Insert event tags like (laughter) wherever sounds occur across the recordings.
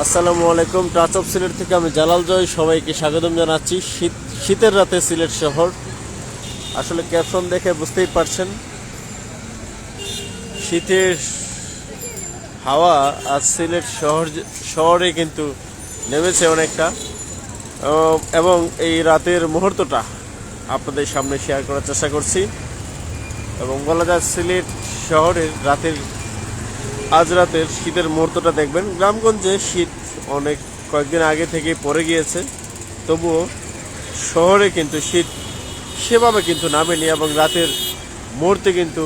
আসসালামু আলাইকুম। Touch of Sylhet থেকে আমি জালাল জয়। সবাইকে স্বাগতম জানাচ্ছি। শীত শীতের রাতে সিলেট শহর। আসলে ক্যাপশন দেখে বুঝতেই পারছেন। শীতের হাওয়া আজ সিলেট শহর শহরে কিন্তু নেমেছে অনেকটা। এবং এই রাতের মুহূর্তটা আপনাদের সামনে শেয়ার করার চেষ্টা করছি। এবং বলা যায় সিলেট শহরের রাতের আজ রাতের শীতের মুহূর্তটা দেখবেন। গ্রামগঞ্জে শীত অনেক কয়েকদিন আগে থেকে পড়ে গিয়েছে। তবুও শহরে কিন্তু শীত সেভাবে কিন্তু নামেনি এবং রাতের মুহূর্তে কিন্তু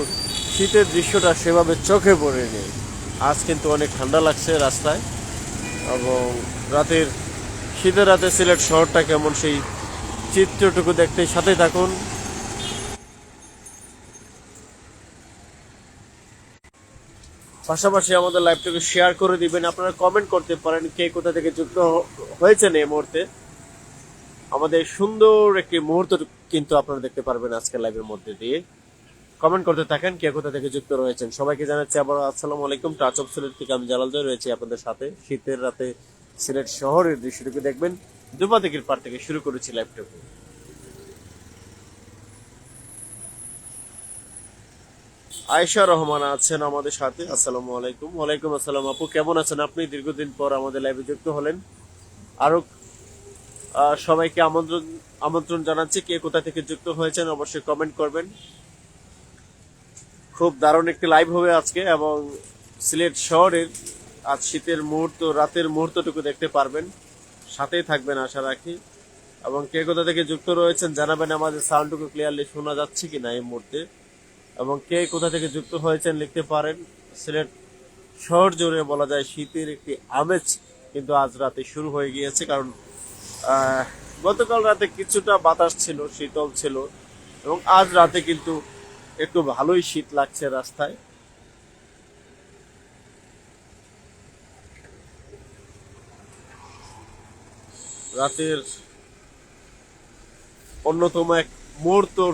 শীতের দৃশ্যটা সেভাবে চোখে পড়েনি। আজ কিন্তু অনেক ঠান্ডা লাগছে রাস্তায় এবং রাতের, শীতের রাতে সিলেট শহরটা কেমন সেই চিত্রটুকু দেখতে সাথে থাকুন। পাশাপাশি আমাদের লাইভটাকে শেয়ার করে দিবেন। আপনারা কমেন্ট করতে পারেন কে কোথা থেকে যুক্ত হয়েছেন এই মুহূর্তে। আমাদের সুন্দর একটি মুহূর্ত কিন্তু আপনারা দেখতে পারবেন আজকের লাইভের মধ্যে দিয়ে। কমেন্ট করতে থাকেন কে কোথা থেকে যুক্ত রয়েছেন। সবাইকে জানাচ্ছি আবার আসসালামু আলাইকুম। টাচ অফ সিলেট থেকে আমি জালাল রয়েছি আপনাদের সাথে। শীতের রাতে সিলেট শহরের দৃশ্যটুকু দেখবেন। দুপা দিকের পার থেকে শুরু করেছি লাইভটুকু আয়েশা রহমান আছেন আমাদের সাথে। আসসালামু আলাইকুম। ওয়ালাইকুম আসসালাম আপু, কেমন আছেন আপনি? দীর্ঘদিন পর আমাদের লাইভে যুক্ত হলেন। আরও সবাইকে আমন্ত্রণ আমন্ত্রণ জানাচ্ছি কে কোথা থেকে যুক্ত হয়েছেন, অবশ্যই কমেন্ট করবেন। খুব দারুণ একটি লাইভ হবে আজকে এবং সিলেট শহরের আজ শীতের মুহূর্ত, রাতের মুহূর্তটুকু দেখতে পারবেন। সাথেই থাকবেন আশা রাখি। এবং কে কোথা থেকে যুক্ত রয়েছেন জানাবেন আমাদের সাউন্ডটুকু ক্লিয়ারলি শোনা যাচ্ছে কিনা এই মুহূর্তে। এবং কে কোথা থেকে যুক্ত হয়েছেন লিখতে পারেন। সিলেট শহর জুড়ে বলা যায় শীতের একটি আমেজ কিন্তু আজ রাতে শুরু হয়ে গিয়েছে, কারণ গতকাল রাতে কিছুটা বাতাস ছিল, শীতল ছিল, এবং আজ রাতে কিন্তু একটু ভালোই শীত লাগছে রাস্তায়। রাতের অন্যতম এক মুহূর্তর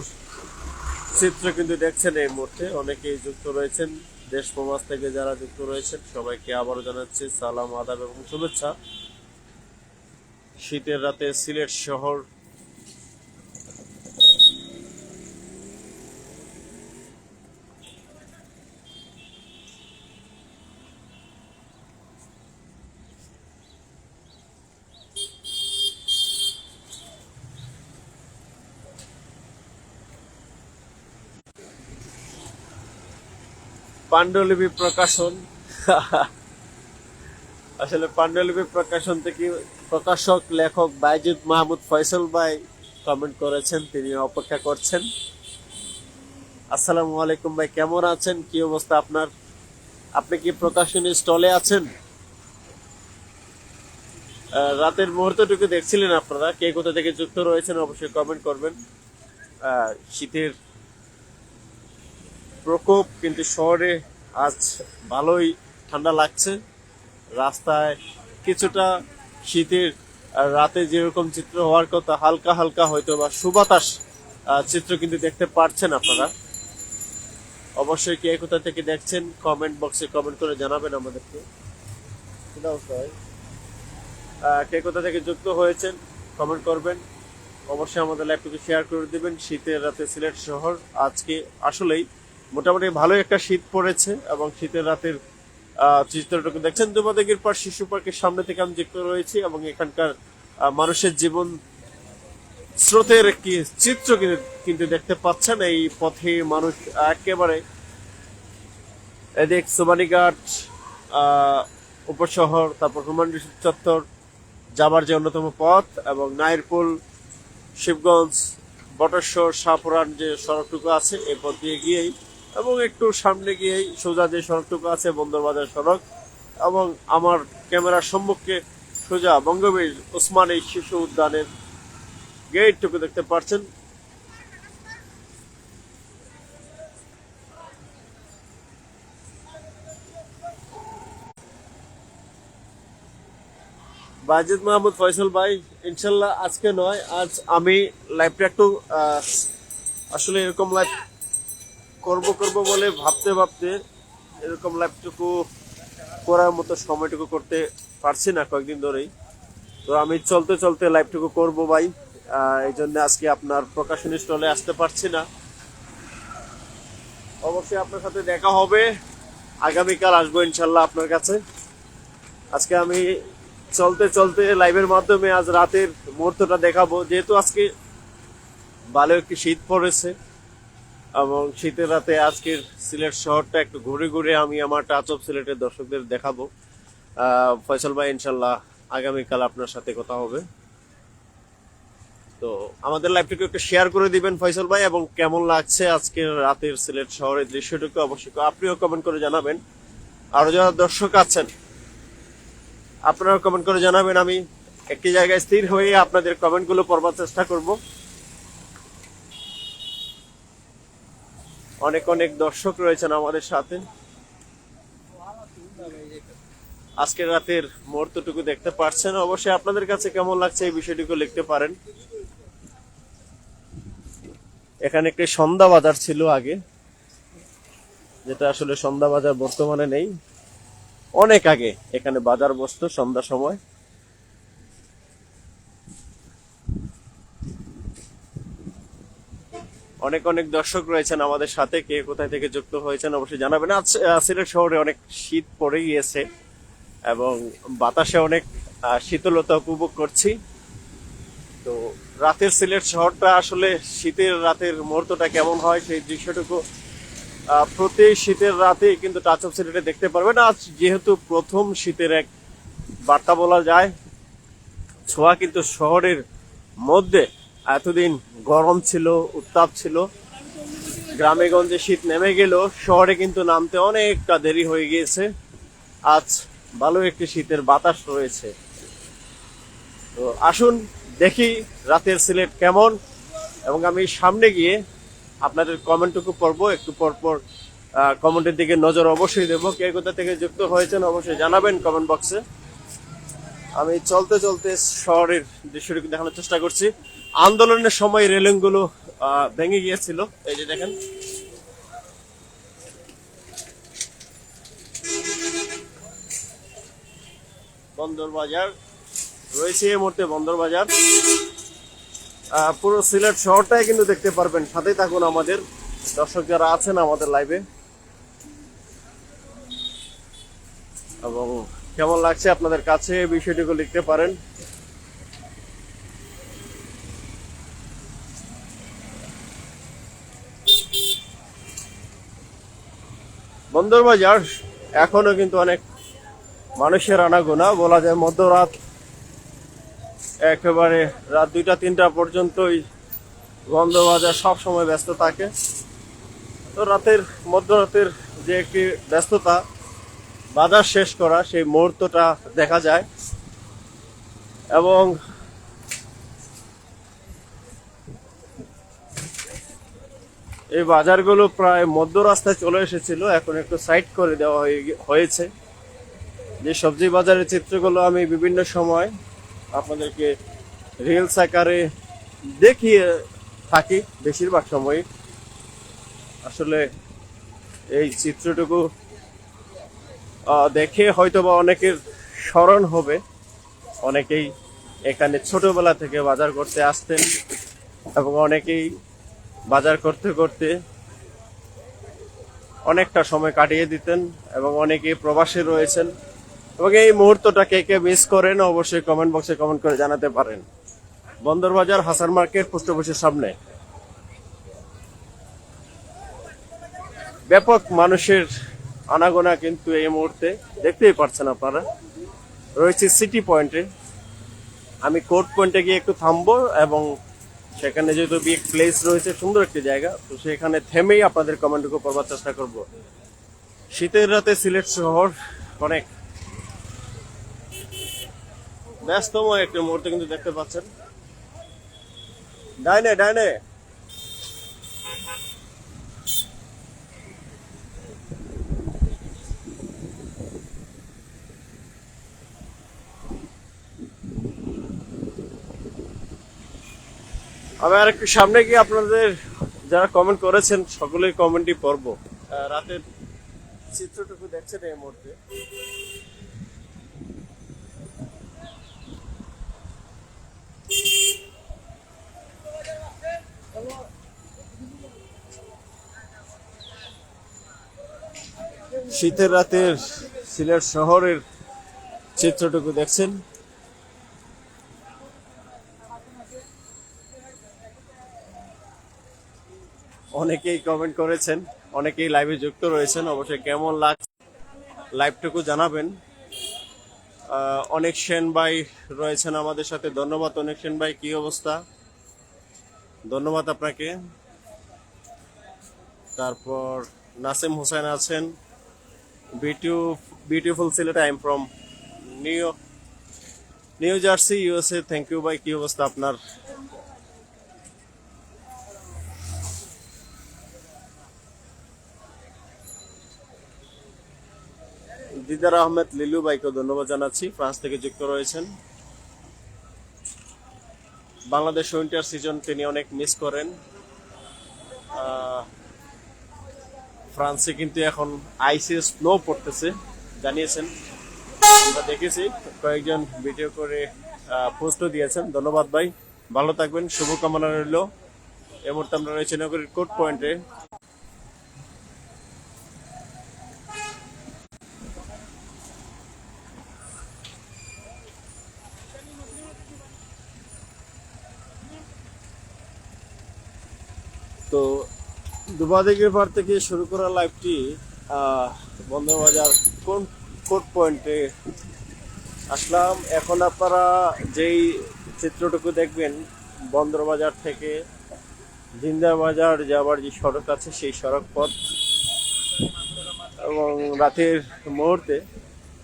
চিত্র কিন্তু দেখছেন এই মুহূর্তে। অনেকেই যুক্ত রয়েছেন। দেশ প্রবাস থেকে যারা যুক্ত রয়েছেন, সবাইকে আবারও জানাচ্ছি সালাম, আদাব এবং শুভেচ্ছা। শীতের রাতে সিলেট শহর পাণ্ডুলিপি প্রকাশন। আসলে পাণ্ডুলিপি প্রকাশন থেকে প্রকাশক, লেখক বাইজুদ মাহমুদ ফয়সল ভাই কমেন্ট করেছেন তিনি অপেক্ষা করছেন। আসসালামু আলাইকুম ভাই, কেমন আছেন? কি অবস্থা আপনার? আপনি কি প্রকাশনী স্টলে আছেন? রাতের মুহূর্তটুকু দেখছিলেন আপনারা? কে কোথা থেকে যুক্ত রয়েছেন অবশ্যই কমেন্ট করবেন। শীতের প্রকোপ, কিন্তু শহরে আজ ভালোই ঠান্ডা লাগছে। রাস্তায় কিছুটা শীতের রাতে যেরকম চিত্র হওয়ার কথা, হালকা হালকা হয়তো বা সুবাতাস চিত্র কিন্তু দেখতে পারছেন আপনারা। অবশ্যই কে কোথা থেকে দেখছেন কমেন্ট বক্সে কমেন্ট করে জানাবেন আমাদেরকে। কি কোথা থেকে যুক্ত হয়েছেন কমেন্ট করবেন। অবশ্যই আমাদের ল্যাপটপে শেয়ার করে দিবেন। শীতের রাতে সিলেট শহর আজকে আসলেই মোটামুটি ভালো একটা শীত পড়েছে এবং শীতের রাতের চিত্রটুকু দেখছেন। দুবাদেগের পার শিশু পার্কের সামনে থেকে আমি যুক্ত রয়েছি এবং এখানকার মানুষের জীবন স্রোতের একটি চিত্র কিন্তু- দেখতে পাচ্ছেন এই পথে মানুষ একেবারে এদিক সোমানিঘাট আহ, উপশহর তারপর রিসোর্ট চত্বর যাবার যে অন্যতম পথ এবং নাইরপুল শিবগঞ্জ বটেশ্বর শাহপুরান যে সড়কটুকু আছে এই পথ দিয়ে গিয়েই এবং একটু সামনে গিয়েই সোজা যে সড়কটুকু আছে বন্দরবাজার সড়ক, এবং আমার ক্যামেরার সম্মুখে সোজা বঙ্গবীর ওসমানী শিশু উদ্যানের গেটটুকু দেখতে পাচ্ছেন বাজিদ মাহমুদ ফয়সল ভাই, ইনশাল্লাহ আজকে নয়, আজ আমি লাইভটা একটু আসলে এরকম লাইভ করব করব বলে ভাবতে ভাবতে এরকম লাইফটুকু করার মতো সময়টুকু করতে পারছি না কয়েকদিন ধরেই। তো আমি চলতে চলতে লাইভটুকু করব ভাই। এই জন্য আজকে আপনার প্রকাশনী স্টলে আসতে পারছি না। অবশ্যই আপনার সাথে দেখা হবে। আগামীকাল আসব ইনশাল্লাহ আপনার কাছে। আজকে আমি চলতে চলতে লাইভের মাধ্যমে আজ রাতের মুহূর্তটা দেখাবো। যেহেতু আজকে ভালো একটি শীত পড়েছে। এবং শীতের রাতে আজকের সিলেট শহরটা একটু ঘুরে ঘুরে আমি আমার টাচ অফ সিলেটের দর্শকদের দেখাবো। ফয়সাল ভাই, ইনশাল্লাহ আগামীকাল আপনার সাথে কথা হবে। তো আমাদের লাইভটিকে একটু শেয়ার করে দিবেন ফয়সাল ভাই, এবং কেমন লাগছে আজকের রাতের সিলেট শহরের দৃশ্যটুকু অবশ্যই আপনিও কমেন্ট করে জানাবেন। আরও যারা দর্শক আছেন আপনারা কমেন্ট করে জানাবেন। আমি একটি জায়গায় স্থির হয়ে আপনাদের কমেন্টগুলো পড়বার চেষ্টা করব। অনেক অনেক দর্শক রয়েছেন আমাদের সাথে। আজকের রাতের মুহূর্তটুকু দেখতে পারছেন। অবশ্যই আপনাদের কাছে কেমন লাগছে এই বিষয়টুকু লিখতে পারেন। এখানে একটি সন্ধ্যা বাজার ছিল আগে, যেটা আসলে সন্ধ্যা বাজার বর্তমানে নেই। অনেক আগে এখানে বাজার বসতো সন্ধ্যা সময়। অনেক অনেক দর্শক রয়েছেন আমাদের সাথে, কে কোথায় থেকে যুক্ত হয়েছেন অবশ্যই জানাবেন। আজ সিলেট শহরে অনেক শীত পড়ে গিয়েছে এবং বাতাসে অনেক শীতলতা উপভোগ করছি। তো রাতের সিলেট শহরটা আসলে শীতের রাতের মুহূর্তটা কেমন হয় সেই দৃশ্যটুকু প্রতি শীতের রাতে কিন্তু টাচ অফ সিলেটে দেখতে পারবেন। আজ যেহেতু প্রথম শীতের এক বার্তা বলা যায়, ছোঁয়া কিন্তু শহরের মধ্যে এতদিন গরম ছিল, উত্তাপ ছিল। গ্রামে গঞ্জে শীত নেমে গেল, শহরে কিন্তু নামতে অনেকটা দেরি হয়ে গিয়েছে। আজ ভালো একটি শীতের বাতাস রয়েছে। তো আসুন দেখি রাতের সিলেট কেমন, এবং আমি সামনে গিয়ে আপনাদের কমেন্টটুকু পড়ব। একটু পর পর কমেন্টের দিকে নজর অবশ্যই দেবো। কে কোথা থেকে যুক্ত হয়েছেন অবশ্যই জানাবেন কমেন্ট বক্সে। আমি চলতে চলতে শহরের দৃশ্যটিকে দেখানোর চেষ্টা করছি। আন্দোলনের সময় রেলিংগুলো ভেঙে গিয়েছিল। এই যে দেখেন। বন্দর বাজার। রয়েছে এই মুহূর্তে বন্দর বাজার। পুরো সিলেট শহরটাই কিন্তু দেখতে পারবেন। সাথেই থাকুন আমাদের। দর্শক যারা আছেন আমাদের লাইভে। এবং কেমন লাগছে আপনাদের কাছে বিষয়টিকে লিখতে পারেন। বন্দরবাজার এখনও কিন্তু অনেক মানুষের আনাগোনা। বলা যায় মধ্যরাত একেবারে রাত দুইটা, তিনটা পর্যন্তই বন্দরবাজার সব সময় ব্যস্ত থাকে। তো রাতের, মধ্যরাতের যে একটি ব্যস্ততা, বাজার শেষ করা, সেই মুহূর্তটা দেখা যায়। এবং এই বাজারগুলো প্রায় মধ্য রাস্তায় চলে এসেছিল, এখন একটু সাইড করে দেওয়া হয়ে হয়েছে। যে সবজি বাজারের চিত্রগুলো আমি বিভিন্ন সময় আপনাদেরকে রিলস আকারে দেখিয়ে থাকি বেশিরভাগ সময় আসলে এই চিত্রটুকু দেখে হয়তো বা অনেকের স্মরণ হবে। অনেকেই এখানে ছোটবেলা থেকে বাজার করতে আসতেন এবং অনেকেই বাজার করতে করতে অনেকটা সময় কাটিয়ে দিতেন এবং অনেকে প্রবাসে রয়েছেন। এবং এই মুহূর্তটা কে কে মিস করেন অবশ্যই কমেন্ট বক্সে কমেন্ট করে জানাতে পারেন। বন্দরবাজার, হাসান মার্কেট পোস্ট অফিসের সামনে। ব্যাপক মানুষের আনাগোনা কিন্তু এই মুহূর্তে দেখতেই পারছেন আপনারা। রয়েছে সিটি পয়েন্টে আমি কোর্ট পয়েন্টে গিয়ে একটু থামবো এবং সেখানে যেহেতু বিগ প্লেস রয়েছে, সুন্দর একটি জায়গা, তো সেখানে থেমেই আপনাদের কমেন্টগুলো পড়বার চেষ্টা করব। শীতের রাতে সিলেট শহর অনেক ব্যস্তময় একটি মুহূর্তে কিন্তু দেখতে পাচ্ছেন। ডাইনে ডাইনে! আমি আর একটু সামনে গিয়ে আপনাদের যারা কমেন্ট করেছেন সকলের কমেন্টই পড়ব। রাতের চিত্রটুকু দেখছেন এই মুহূর্তে। শীতের রাতের সিলেট শহরের চিত্রটুকু দেখছেন। অনেকেই কমেন্ট করেছেন, অনেকেই লাইভে যুক্ত রয়েছেন। অবশ্যই কেমন লাগছে লাইভটুকু জানাবেন। অনেক সেন ভাই রয়েছেন আমাদের সাথে। ধন্যবাদ অনেক সেন ভাই, কি অবস্থা? ধন্যবাদ আপনাকে। তারপর নাসিম হোসেন আছেন। Beautiful Sylhet I am from New New Jersey USA thank you ভাই, কি অবস্থা আপনার? দিদার আহমেদ, লিলু ভাইকে ধন্যবাদ জানাচ্ছি। ফ্রান্স থেকে যুক্ত রয়েছেন। বাংলাদেশ উইন্টার সিজন তিনি অনেক মিস করেন। ফ্রান্সে কিন্তু এখন আইসে স্নো পড়তেছে, জানিয়েছেন। আমরা দেখেছি, কয়েকজন ভিডিও করে পোস্টও দিয়েছেন। ধন্যবাদ ভাই। ভালো থাকবেন, শুভকামনা রইল। এই মুহূর্তে আমরা রয়েছে নগরীর কোর্ট পয়েন্টে তো দুবাদিকের পার থেকে শুরু করা লাইভটি বন্দরবাজার কোন কোর্ট পয়েন্টে আসলাম। এখন আপনারা যেই চিত্রটুকু দেখবেন, বন্দরবাজার থেকে জিন্দাবাজার যাবার যে সড়ক আছে, সেই সড়ক পথ এবং রাতের মুহূর্তে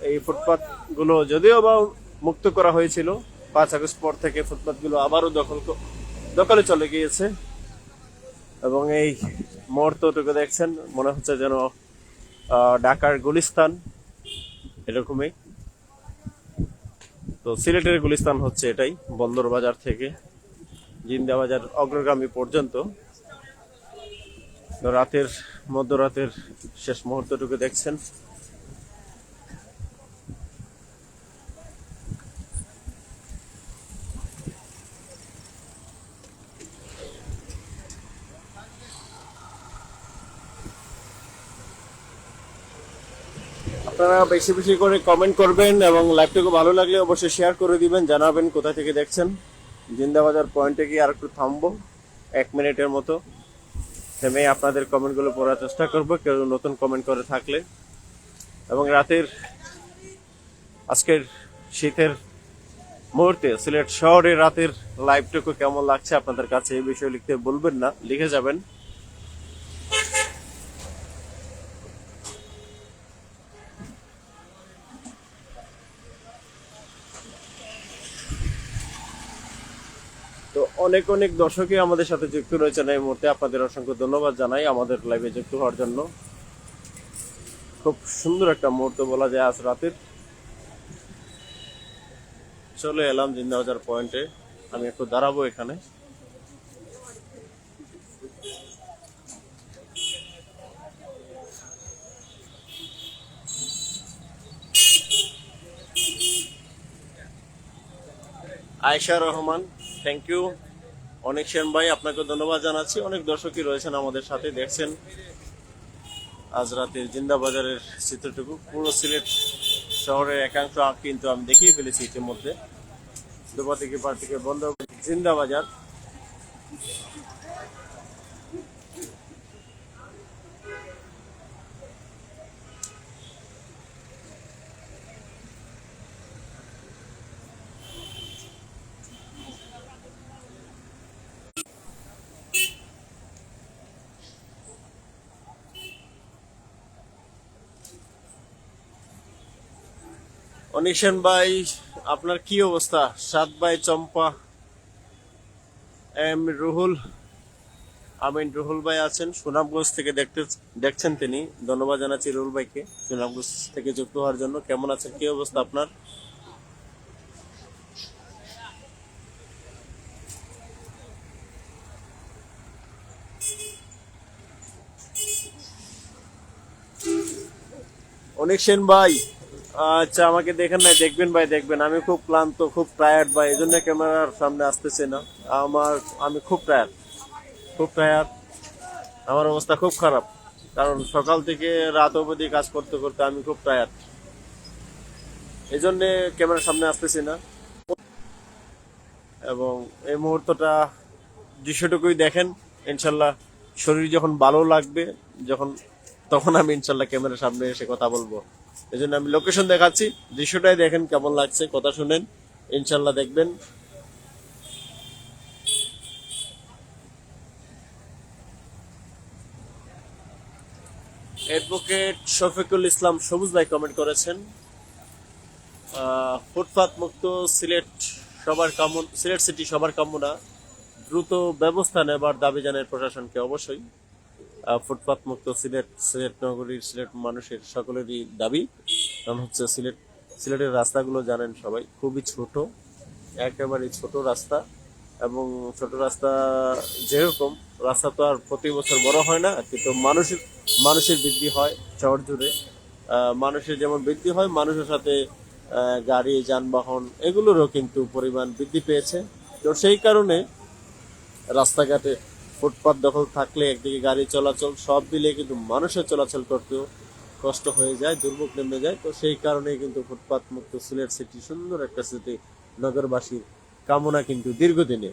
এই ফুটপাথগুলো যদিও বা মুক্ত করা হয়েছিল, পাঁচ আগস্ট পর থেকে ফুটপাথগুলো আবারও দখল দখলে চলে গিয়েছে। এবং এই মুহূর্তটুকু দেখছেন, মনে হচ্ছে যেন ঢাকার গুলিস্তান এরকমই। তো সিলেটের গুলিস্তান হচ্ছে এটাই, বন্দর বাজার থেকে জিন্দাবাজার অগ্রগামী পর্যন্ত। রাতের, মধ্যরাতের শেষ মুহূর্তটুকু দেখছেন। আপনারা বেশি বেশি করে কমেন্ট করবেন এবং লাইভটাকে ভালো লাগলে অবশ্যই শেয়ার করে দিবেন, জানাবেন কোথা থেকে দেখছেন। জিন্দাবাজার পয়েন্টে গিয়ে আর একটু থামবো, এক মিনিটের মতো। থেমে আপনাদের কমেন্টগুলো পড়ার চেষ্টা করব, কেউ নতুন কমেন্ট করে থাকলে। এবং রাতের আজকের শীতের মুহূর্তে সিলেট শহরে রাতের লাইভটুকু কেমন লাগছে আপনাদের কাছে এই বিষয়ে লিখতে বলবেন না, লিখে যাবেন তো অনেক অনেক দর্শকই আমাদের সাথে যুক্ত রয়েছেন এই মুহূর্তে। আপনাদের অসংখ্য ধন্যবাদ জানাই আমাদের লাইভে যুক্ত হওয়ার জন্য। খুব সুন্দর একটা মুহূর্ত বলা যায় আজ রাতের। চলে এলাম জিন্দাবাজার পয়েন্টে আমি একটু দাঁড়াবো এখানে। আয়শা রহমান থ্যাংক ইউ অনেক সেন ভাই আপনাকে ধন্যবাদ জানাচ্ছি। অনেক দর্শকই রয়েছেন আমাদের সাথে, দেখছেন। আজ রাতের জিন্দাবাজারের চিত্রটুকু, পুরো সিলেট শহরের একাংশ আঁক কিন্তু আমি দেখিয়ে ফেলেছি ইতিমধ্যে। দুপা থেকে পার থেকে বন্ধ জিন্দাবাজার। অনিশান ভাই, আপনার কি অবস্থা? সাত ভাই, চম্পা, এম, রুহুল, আমিন, রুহুল ভাই আছেন। সুনামগঞ্জ থেকে দেখতে, দেখছেন তিনি। ধন্যবাদ জানাচ্ছি রুহুল ভাইকে। সুনামগঞ্জ থেকে যুক্ত হওয়ার জন্য। কেমন আছেন? কি অবস্থা আপনার? অনেক সেন ভাই আচ্ছা আমাকে দেখেন নাই দেখবেন ভাই, দেখবেন। আমি খুব ক্লান্ত, খুব টায়ার্ড ভাই এই ক্যামেরার সামনে আসতেছি না। আমার, আমি খুব টায়ার্ড খুব টায়ার্ড আমার অবস্থা খুব খারাপ। কারণ সকাল থেকে রাত অবধি কাজ করতে করতে আমি খুব টায়ার্ড এই জন্য ক্যামেরার সামনে আসতেছি না। এবং এই মুহূর্তটা দৃশ্যটুকুই দেখেন, ইনশাল্লাহ শরীর যখন ভালো লাগবে, যখন, তখন আমি ইনশাল্লাহ ক্যামেরার সামনে এসে কথা বলব। এই জন্য আমি লোকেশন দেখাচ্ছি। দৃশ্যটাই দেখেন কেমন লাগছে, কথা শুনেন। ইনশাল্লাহ দেখবেন। অ্যাডভোকেট শফিকুল ইসলাম সবুজ ভাই কমেন্ট করেছেন। ফুটপাত মুক্ত, সিলেট সবার কামন, সিলেট সিটি সবার কামনা। দ্রুত ব্যবস্থা নেবার দাবি জানায় প্রশাসনকে অবশ্যই। ফুটপাত মুক্ত সিলেট সিলেট নগরীর সিলেট মানুষের সকলেরই দাবি। কারণ হচ্ছে সিলেট, সিলেটের রাস্তাগুলো জানেন সবাই, খুবই ছোট, একেবারে ছোট রাস্তা। এবং ছোট রাস্তা যেরকম, রাস্তা তো আর প্রতি বছর বড় হয় না, কিন্তু মানুষের মানুষের বৃদ্ধি হয় শহর জুড়ে। মানুষের যেমন বৃদ্ধি হয়, মানুষের সাথে গাড়ি, যানবাহন, এগুলোরও কিন্তু পরিমাণ বৃদ্ধি পেয়েছে। তো সেই কারণে রাস্তাঘাটে ফুটপাত দখল থাকলে, একদিকে গাড়ি চলাচল, সব মিলিয়ে কিন্তু মানুষের চলাচল করতেও কষ্ট হয়ে যায়, দুর্ভোগ নেমে যায়। তো সেই কারণে কিন্তু ফুটপাত মুক্ত সিলেট সিটি সুন্দর একটা সিটি নগরবাসীর কামনা কিন্তু দীর্ঘদিনে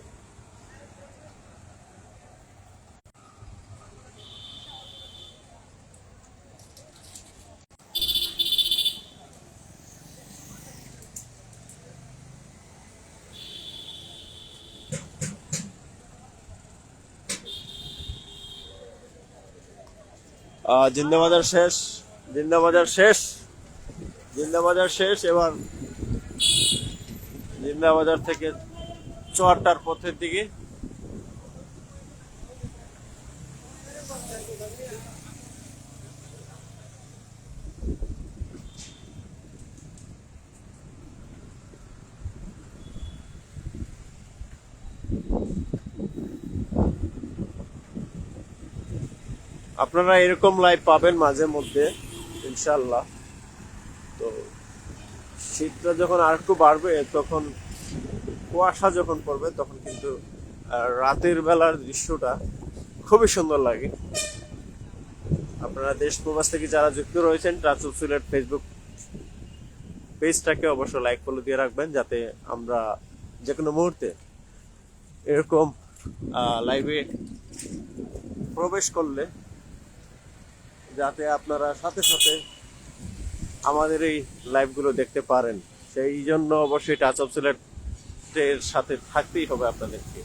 জিন্দাবাজার শেষ জিন্দাবাজার শেষ জিন্দাবাজার শেষ এবার জিন্দাবাজার থেকে চুয়াট্টার পথের দিকে আপনারা এরকম লাইভ পাবেন মাঝে মধ্যে ইনশাল্লাহ তো শীতটা যখন আর একটু বাড়বে, তখন কুয়াশা যখন পড়বে, তখন কিন্তু রাতের বেলার দৃশ্যটা খুবই সুন্দর লাগে। আপনারা দেশ প্রবাস থেকে যারা যুক্ত রয়েছেন ট্রান্সুপ সিলেট ফেসবুক পেজটাকে অবশ্যই লাইক ফলো দিয়ে রাখবেন, যাতে আমরা যে কোনো মুহূর্তে এরকম লাইভে প্রবেশ করলে যাতে আপনারা সাথে সাথে আমাদের এই লাইভগুলো দেখতে পারেন। সেই জন্য অবশ্যই টাচ অফ সিলেটের সাথে থাকতেই হবে আপনাদেরকে।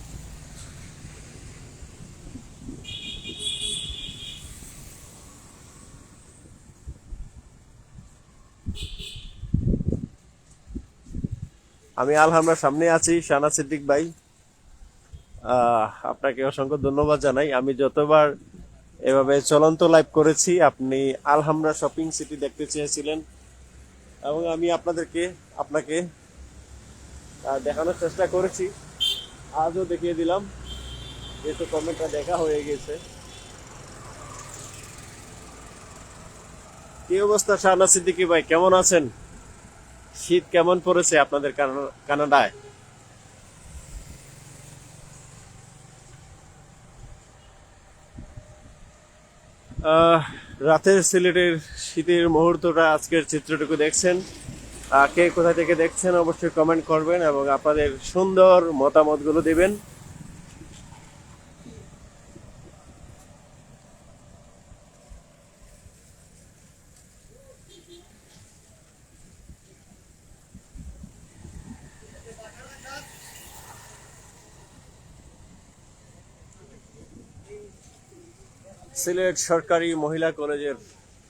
আমি আলহামরার সামনে আছি, শানা সিদ্দিক ভাই। আপনাকে অসংখ্য ধন্যবাদ জানাই। আমি যতবার এভাবে চলন্ত লাইভ করেছি। আপনি আলহামরা শপিং সিটি দেখতে চেয়েছিলেন। এবং আমি আপনাদেরকে, আপনাকে দেখানোর চেষ্টা করেছি। আজও দেখিয়ে দিলাম। যেহেতু কমেন্টটা দেখা হয়ে গেছে। কি অবস্থা শাহনা সিদ্দিকি ভাই? কেমন আছেন? শীত কেমন পড়েছে আপনাদের কানা- কানাডায়? রাতের সিলেটের শীতের মুহূর্তটা আজকের চিত্রটুকু দেখছেন। কে কোথা থেকে দেখছেন অবশ্যই কমেন্ট করবেন এবং আপনাদের সুন্দর মতামতগুলো দিবেন। সিলেট সরকারি মহিলা কলেজের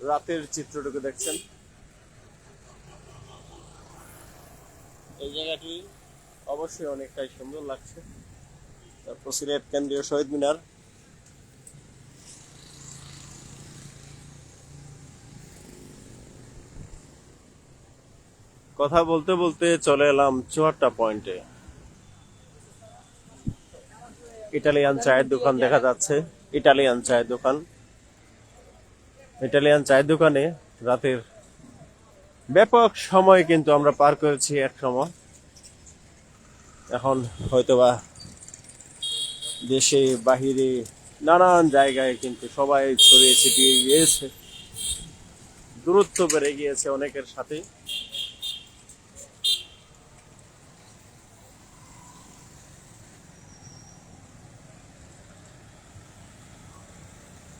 রাতের চিত্রটুকু দেখছেন। এই জায়গাটি অবশ্যই অনেকটাই সুন্দর লাগছে। তারপর সিলেট কেন্দ্রীয় শহীদ মিনার। কথা বলতে বলতে চলে এলাম চুয়াট্টা পয়েন্টে। ইটালিয়ান চায়ের দোকান দেখা যাচ্ছে। ইটালিয়ান চায়ের দোকান। ইটালিয়ান চায়ের দোকানে রাতের ব্যাপক সময় কিন্তু আমরা পার করেছি এক সময়। এখন হয়তোবা দেশে বাহিরে নানান জায়গায় কিন্তু সবাই ছড়িয়ে ছিটিয়ে গিয়েছে। দূরত্ব বেড়ে গিয়েছে অনেকের সাথে।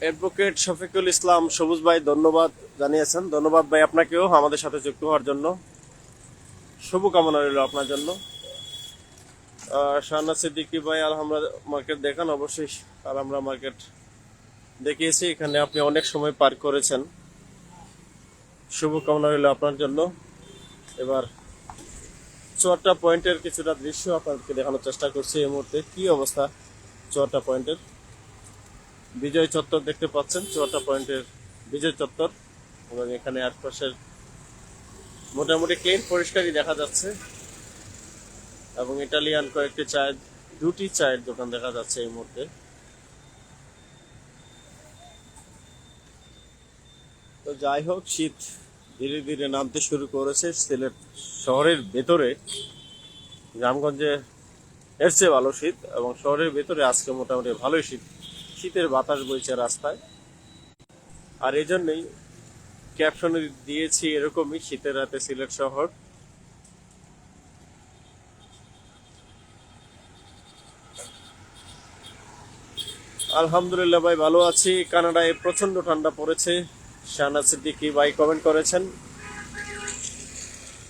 অ্যাডভোকেট শফিকুল ইসলাম সবুজ ভাই ধন্যবাদ জানিয়েছেন। ধন্যবাদ ভাই আপনাকেও আমাদের সাথে যুক্ত হওয়ার জন্য। শুভ কামনা রইল আপনার জন্য। আহ, শাহনাজ সিদ্দিকি ভাই আলহামরা মার্কেট দেখান অবশ্যই আলহামরা মার্কেট দেখিয়েছি। এখানে আপনি অনেক সময় পার করেছেন। শুভ কামনা রইল আপনার জন্য। এবার চুয়াত্তর পয়েন্টের কিছুটা দৃশ্য আপনাদেরকে দেখানোর চেষ্টা করছি এই মুহূর্তে। কি অবস্থা চুয়াত্তর পয়েন্টের? বিজয় চত্বর দেখতে পাচ্ছেন চুয়াত্তর পয়েন্টের বিজয় চত্বর। এবং এখানে আশপাশের মোটামুটি ক্লিন পরিষ্কারই দেখা যাচ্ছে। এবং ইটালিয়ান কয়েকটি চায়ের, দুটি চায়ের দোকান দেখা যাচ্ছে এই মুহূর্তে। তো যাই হোক, শীত ধীরে ধীরে নামতে শুরু করেছে সিলেট শহরের ভেতরে। গ্রামগঞ্জে এর চেয়ে ভালো শীত এবং শহরের ভেতরে আজকে মোটামুটি ভালোই শীত। শীতের বাতাস বইছে রাস্তায়। আর এই জন্যই ক্যাপশনে দিয়েছি এরকমই, শীতের রাতে সিলেট শহর। আলহামদুলিল্লাহ ভাই, ভালো আছি। কানাডায় প্রচণ্ড ঠান্ডা পড়েছে। শাহনাজ সিদ্দিকি ভাই কমেন্ট করেছেন।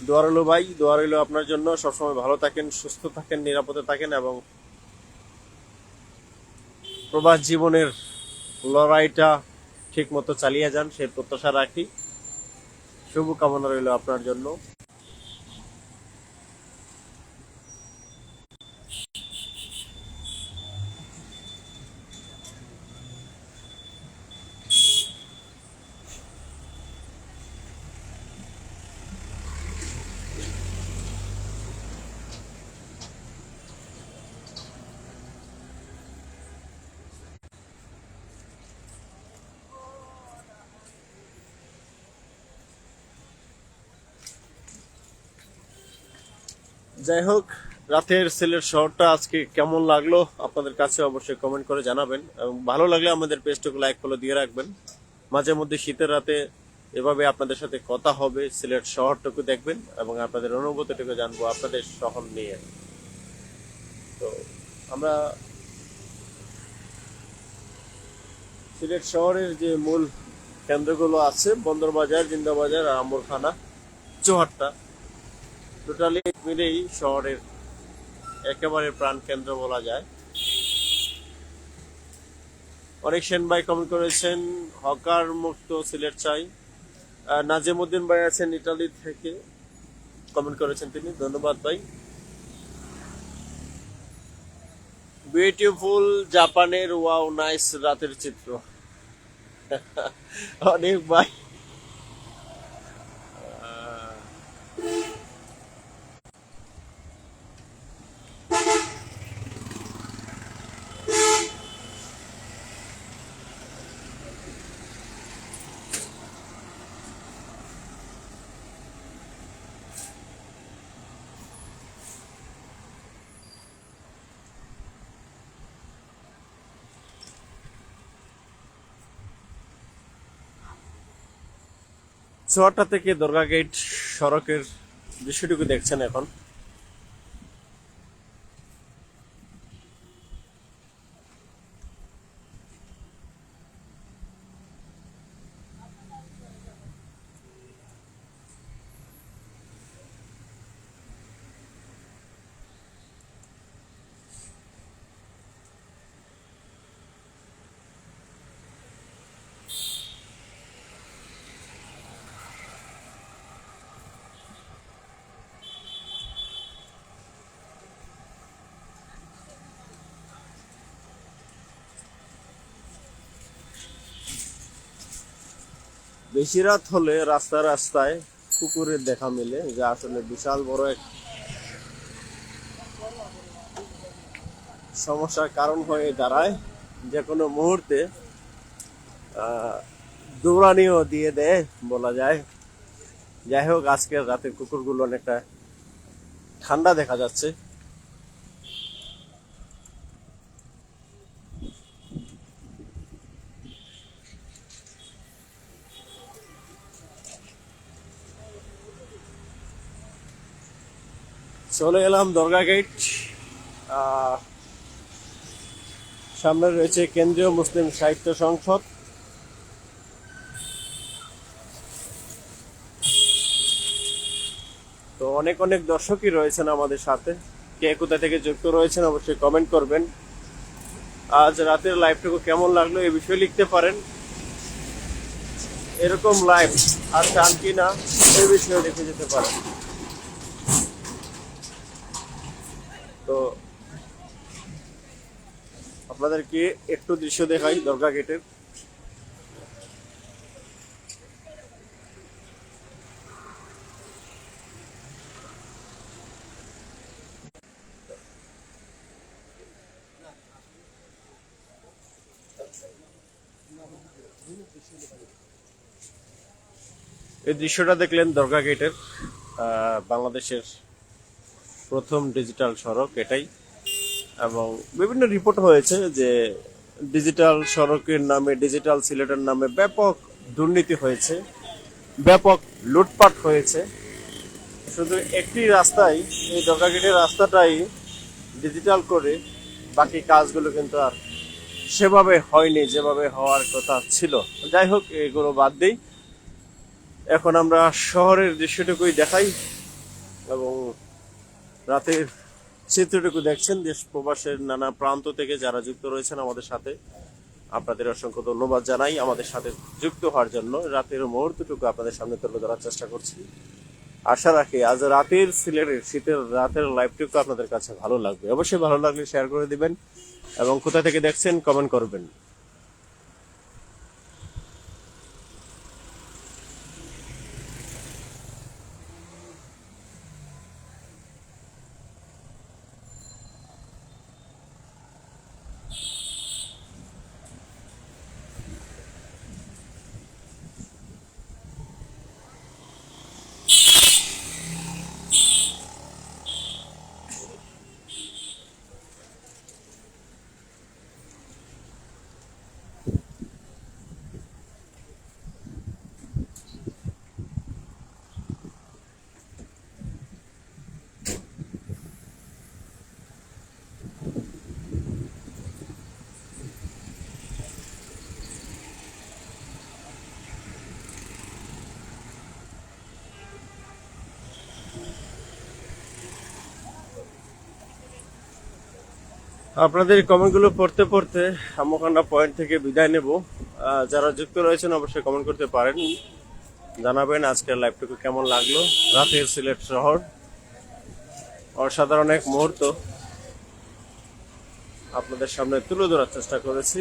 দোয়ারলো ভাই দোয়ারলো আপনার জন্য। সবসময় ভালো থাকেন, সুস্থ থাকেন, নিরাপদে থাকেন এবং প্রবাস জীবনের লড়াইটা ঠিক মতো চালিয়ে যান সেই প্রত্যাশা রাখি। শুভকামনা রইল আপনার জন্য। যাই হোক, রাতের সিলেট শহরটা আজকে কেমন লাগল আপনাদের কাছে অবশ্যই কমেন্ট করে জানাবেন এবং ভালো লাগলে আমাদের পেজটুকু লাইক ফলো দিয়ে রাখবেন। মাঝে মধ্যে শীতের রাতে এভাবে আপনাদের সাথে কথা হবে সিলেট শহরটুকু দেখবেন এবং আপনাদের অনুভূতিটুকু জানব আপনাদের শহর নিয়ে। তো আমরা সিলেট শহরের যে মূল কেন্দ্রগুলো আছে বন্দরবাজার জিন্দাবাজার আর আম্বরখানা চৌহাট্টা। টোটালি মিলেই শহরের একেবারে প্রাণ কেন্দ্র বলা যায়। অনেক সেন ভাই কমেন্ট করেছেন, হকার মুক্ত সিলেট চাই। নাজিমুদ্দিন ভাই আছেন ইটালি থেকে কমেন্ট করেছেন তিনি, ধন্যবাদ ভাই। বিউটিফুল জাপানের ওয়াও নাইস রাতের চিত্র। (laughs) অনেক ভাই। চুয়াট্টা থেকে দুর্গা গেট সড়কের দৃশ্যটুকু দেখছেন এখন। বেশি রাত হলে রাস্তা রাস্তায় কুকুরের দেখা মেলে, যা আসলে বিশাল বড় এক সমস্যার কারণ হয়ে দাঁড়ায়। যে কোনো মুহূর্তে দৌড়ানিও দিয়ে দেয় বলা যায়। যাই হোক, আজকের রাতের কুকুরগুলো অনেকটা ঠান্ডা দেখা যাচ্ছে। চলে এলাম দরগা গেট সামনে রয়েছে কেন্দ্রীয় মুসলিম সাহিত্য সংসদ। তো অনেক অনেক দর্শকই রয়েছেন আমাদের সাথে। কে কোথা থেকে যুক্ত রয়েছেন অবশ্যই কমেন্ট করবেন। আজ রাতের লাইভটুকু কেমন লাগল এই বিষয়ে লিখতে পারেন। এরকম লাইভ আর চান কি না, এই বিষয়ে লিখে যেতে পারেন। তো আপনাদেরকে একটু দৃশ্য দেখাই দরগা গেটের এই দৃশ্যটা দেখলেন দরগা গেটের বাংলাদেশের প্রথম ডিজিটাল সড়ক এটাই। এবং বিভিন্ন রিপোর্ট হয়েছে যে ডিজিটাল সড়কের নামে ডিজিটাল সিলেটের নামে ব্যাপক দুর্নীতি হয়েছে, ব্যাপক লুটপাট হয়েছে। শুধু একটি রাস্তায় এই দরগাগেটের রাস্তাটাই ডিজিটাল করে বাকি কাজগুলো কিন্তু আর সেভাবে হয়নি, যেভাবে হওয়ার কথা ছিল। যাই হোক, এগুলো বাদ দিই। এখন আমরা শহরের দৃশ্যটুকুই দেখাই এবং রাতের চিত্রটুকু দেখছেন দেশ প্রবাসের নানা প্রান্ত থেকে যারা যুক্ত রয়েছেন আমাদের সাথে। আপনাদের অসংখ্য ধন্যবাদ জানাই আমাদের সাথে যুক্ত হওয়ার জন্য। রাতের মুহূর্তটুকু আপনাদের সামনে তুলে ধরার চেষ্টা করছি। আশা রাখি আজ রাতের সিলেটের শীতের রাতের লাইভটুকু আপনাদের কাছে ভালো লাগবে। অবশ্যই ভালো লাগলে শেয়ার করে দিবেন এবং কোথা থেকে দেখছেন কমেন্ট করবেন। আপনাদের কমেন্টগুলো পড়তে পড়তে আমখান্ডা পয়েন্ট থেকে বিদায় নেব। যারা যুক্ত রয়েছেন অবশ্যই কমেন্ট করতে পারেন। জানাবেন আজকের লাইভটুকু কেমন লাগল। রাতের সিলেট শহর। অসাধারণ এক মুহূর্ত। আপনাদের সামনে তুলে ধরার চেষ্টা করেছি।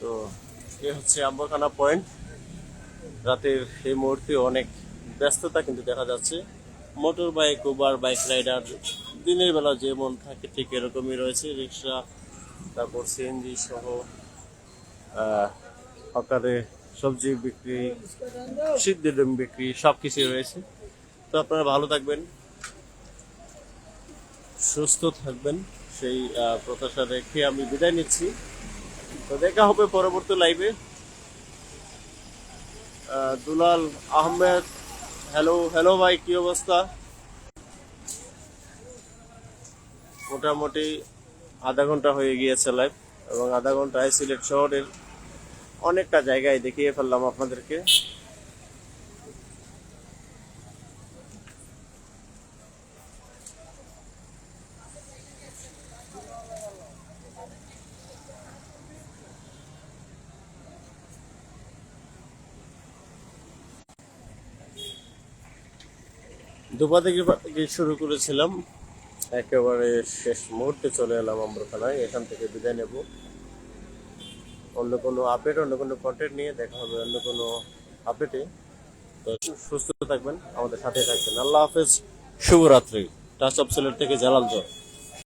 তো, এ হচ্ছে আম্বাখানা পয়েন্ট রাতের এই মুহূর্তে অনেক ব্যস্ততা কিন্তু দেখা যাচ্ছে। Motor bike, Uber, bike rider, দিনের বেলা যেমন থাকে ঠিক এরকমই রয়েছে, রিক্সা, তারপর সিএনজি সহ হকারে সবজি বিক্রি সিদ্ধ ডিম বিক্রি সব কিছুই রয়েছে। তো আপনারা ভালো থাকবেন, সুস্থ থাকবেন, সেই প্রত্যাশা রেখে আমি বিদায় নিচ্ছি। তো দেখা হবে পরবর্তী লাইভে দুলাল আহমেদ। হ্যালো হ্যালো ভাই, কি অবস্থা? মোটামুটি আধা ঘণ্টা হয়ে গিয়েছে লাইভ এবং আধা ঘন্টায় সিলেট শহরের অনেকটা জায়গায় দেখিয়ে ফেললাম আপনাদেরকে। দুপা থেকে শুরু করেছিলাম। একেবারে শেষ মুহূর্তে চলে এলাম আম্রখানায় এখান থেকে বিদায় নেব। অন্য কোনো আপডেট অন্য কোনো কন্টেন্ট নিয়ে দেখা হবে অন্য কোনো আপডেটে সুস্থ থাকবেন, আমাদের সাথে থাকবেন। আল্লাহ হাফেজ। শুভরাত্রি। টাচ অফ সিলেট থেকে জালাল জয়